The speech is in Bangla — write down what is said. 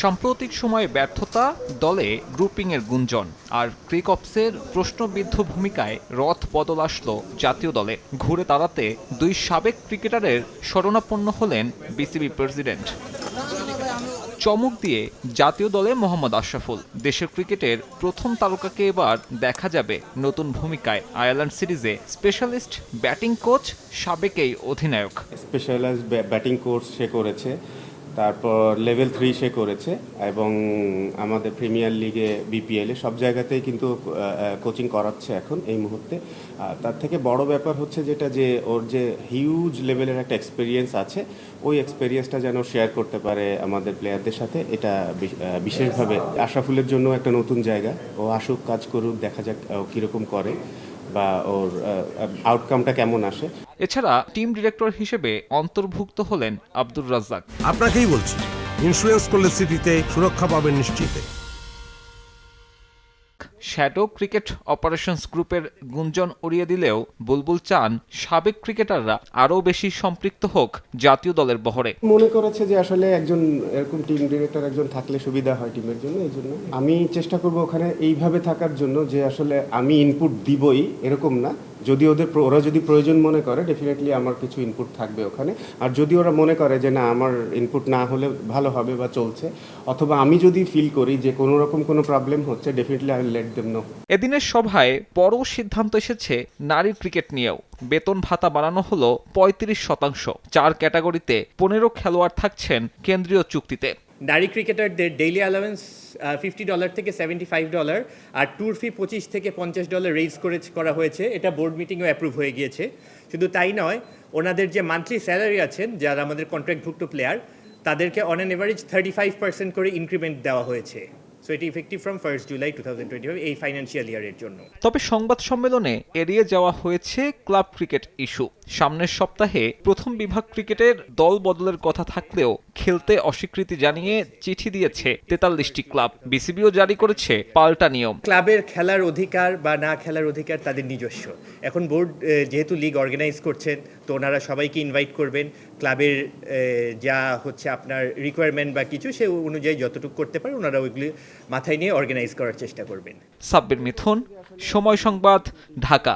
সাম্প্রতিক সময়ে ব্যর্থতা দলে গ্রুপিংয়ের গুঞ্জন, আর ক্রিকপসের প্রশ্নবিদ্ধ ভূমিকায় রথ বদল আসলো জাতীয় দলে। ঘুরে দাঁড়াতে দুই সাবেক ক্রিকেটারের শরণাপন্ন হলেন বিসিবি প্রেসিডেন্ট। চমক দিয়ে জাতীয় দলে মোহাম্মদ আশরাফুল। দেশের ক্রিকেটের প্রথম তারকাকে এবার দেখা যাবে নতুন ভূমিকায়। আয়ারল্যান্ড সিরিজে স্পেশালিস্ট ব্যাটিং কোচ সাবেক এই অধিনায়ক। স্পেশালাইজড ব্যাটিং কোচ সে করেছে। তারপর লেভেল থ্রি সে করেছে এবং আমাদের প্রিমিয়ার লিগে বিপিএলে সব জায়গাতেই কিন্তু কোচিং করাচ্ছে এখন এই মুহূর্তে। তার থেকে বড় ব্যাপার হচ্ছে যেটা যে, ওর যে হিউজ লেভেলের একটা এক্সপিরিয়েন্স আছে, ওই এক্সপিরিয়েন্সটা যেন শেয়ার করতে পারে আমাদের প্লেয়ারদের সাথে, এটা বিশেষভাবে আশরাফুলের জন্য একটা নতুন জায়গা। ও আসুক, কাজ করুক, দেখা যাক কীরকম করে বা ওর আউটকামটা কেমন আসে। এছাড়া টিম ডিরেক্টর হিসেবে অন্তর্ভুক্ত হলেন আব্দুর রাজ্জাক। আপনাকেই বলছি ইন্স্যুরেন্স করলে সিটিতে সুরক্ষা পাবেন নিশ্চিতে। শ্যাডো ক্রিকেট অপারেশনস গ্রুপের গুঞ্জন উড়িয়ে দিলেও বুলবুল চান সাবেক ক্রিকেটাররা আরও বেশি সম্পৃক্ত হোক জাতীয় দলের বহরে। মনে করেছে যে আসলে একজন এরকম টিম ডিরেক্টর একজন থাকলে সুবিধা হয় টিমের জন্য এই জন্য। আমি চেষ্টা করব ওখানে এইভাবে থাকার জন্য যে আসলে আমি ইনপুট দিবই এরকম না। যদি ওদের ওরা যদি প্রয়োজন মনে করে ডেফিনেটলি আমার কিছু ইনপুট থাকবে ওখানে। আর যদি ওরা মনে করে যে, না, আমার ইনপুট না হলে ভালো হবে বা চলছে, অথবা আমি যদি ফিল করি যে, কোনো রকম কোনো প্রবলেম হচ্ছে definitely I let them know এদিনের সভায় বড় সিদ্ধান্ত এসেছে নারী ক্রিকেট নিয়েও। বেতন ভাতা বাড়ানো হলো পঁয়ত্রিশ শতাংশ। চার ক্যাটাগরিতে পনেরো খেলোয়াড় থাকছেন কেন্দ্রীয় চুক্তিতে। নারী ক্রিকেটারদের ডেইলি অ্যালাওয়েন্স ফিফটি ডলার থেকে সেভেন্টি ফাইভ ডলার আর ট্যুর ফি পঁচিশ থেকে পঞ্চাশ ডলার রেজ করে, করা হয়েছে। এটা বোর্ড মিটিংয়েও অ্যাপ্রুভ হয়ে গিয়েছে। শুধু তাই নয়, ওনাদের যে মান্থলি স্যালারি আছেন, যারা আমাদের কন্ট্রাক্টভুক্ত প্লেয়ার তাদেরকে on an average thirty five percent করে ইনক্রিমেন্ট দেওয়া হয়েছে। সো এটি effective from first July to এই ফাইন্যান্সিয়াল ইয়ারের জন্য। তবে সংবাদ সম্মেলনে এড়িয়ে যাওয়া হয়েছে ক্লাব ক্রিকেট ইস্যু। সামনের সপ্তাহে প্রথম বিভাগ ক্রিকেটের দল বদলের কথা থাকলেও খেলতে অস্বীকৃতি জানিয়ে চিঠি দিয়েছে তেতাল্লিশটি ক্লাব। বিসিবিও জারি করেছে পাল্টা নিয়ম। ক্লাবের খেলার অধিকার বা না খেলার অধিকার তাদের নিজস্ব। এখন বোর্ড যেহেতু লিগ অর্গানাইজ করছেন তো ওনারা সবাইকে ইনভাইট করবেন। ক্লাবের যা হচ্ছে আপনার রিকোয়ারমেন্ট বা কিছু, সে অনুযায়ী যতটুকু করতে পারে ওনারা ওইগুলি মাথায় নিয়ে অর্গানাইজ করার চেষ্টা করবেন। সাব্বির মিথুন, সময় সংবাদ, ঢাকা।